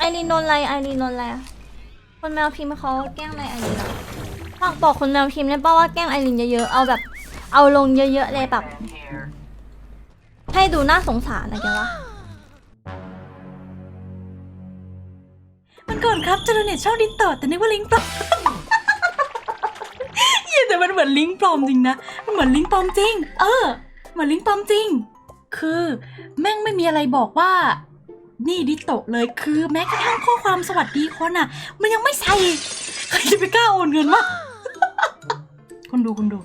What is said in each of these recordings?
ไอรีนโดนอะไรไอรีนโดนอะไรอะคนแมวพิมพ์เขาแกล้งอะไรไอรีนอะฝากบอกคนแมวพิมพ์ได้ป่าว่าแกล้งไอรีนเยอะๆ เอาแบบ เอาลงเยอะๆเลยแบบ ให้ดูน่าสงสารนะแกวะมันก่อนครับเจอเน็ตช่องดินต่อแต่นึกว่าลิงปลอม เหี้ยแต่มันเหมือนลิงปลอมจริงนะ มันเหมือนลิงปลอมจริง เออ เหมือนลิงปลอมจริง คือ แม่งไม่มีอะไรบอกว่า นี่ดิโตะเลยคือแม้กระทั่งข้อความสวัสดีคนอะ มันยังไม่ใส่ใครจะไปกล้าโอนเงินวะคุณดูคุณดู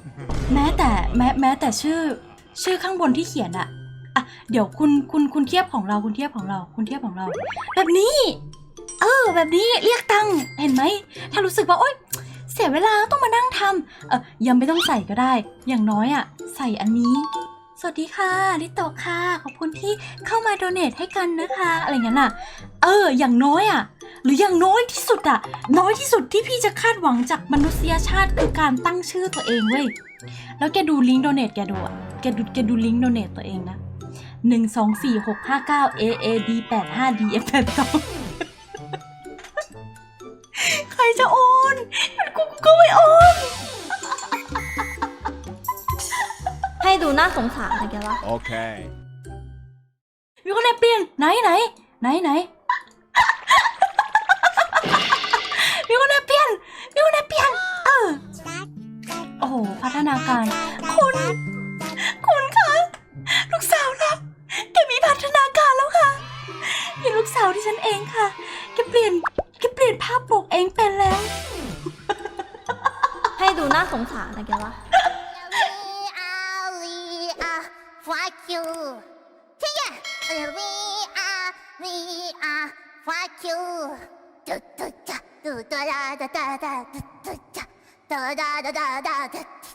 แม้แต่แม้แม้แต่ชื่อ ชื่อข้างบนที่เขียนอะอะเดี๋ยวคุณคุณคุณเทียบของเราคุณเทียบของเรา คุณเทียบของเรา แบบนี้ เออ แบบนี้เรียกตังค์เห็นไหมถ้ารู้สึกว่าโอ๊ยเสียเวลาต้องมานั่งทำเออยังไม่ต้องใส่ก็ได้ อย่างน้อยอะใส่อันนี้ สวัสดีค่ะลิโตค่ะ ขอบคุณที่เข้ามาโดเนทให้กันนะคะ อะไรเงี้ยน่ะ เออ อย่างน้อยอะ หรืออย่างน้อยที่สุดอะ น้อยที่สุดที่พี่จะคาดหวังจากมนุษยชาติคือการตั้งชื่อตัวเองเว้ย แล้วแกดูลิงก์โดเนทแกดูอะ แกดูแกดูลิงก์โดเนทตัวเองนะหนึ่งสองสี่หกห้าเก้า A A D แปดห้า D F แปดสอง ดูน่าสงสารนะแกวะ Okay. มีคนแอบเปลี่ยนไหนไหนไหนไหน มีคนแอบเปลี่ยนมีคนแอบเปลี่ยนเออโอ้โหพัฒนาการ คุณ คุณคะลูกสาวรับแกมีพัฒนาการแล้วค่ะนี่ลูกสาวที่ฉันเองค่ะแกเปลี่ยนแกเปลี่ยนภาพปกเองเป็นแล้ว ให้ดูน่าสงสารนะแกวะ you. Yeah, we are, we are, fuck you. Do do da, do da da da da do do da da da da da, do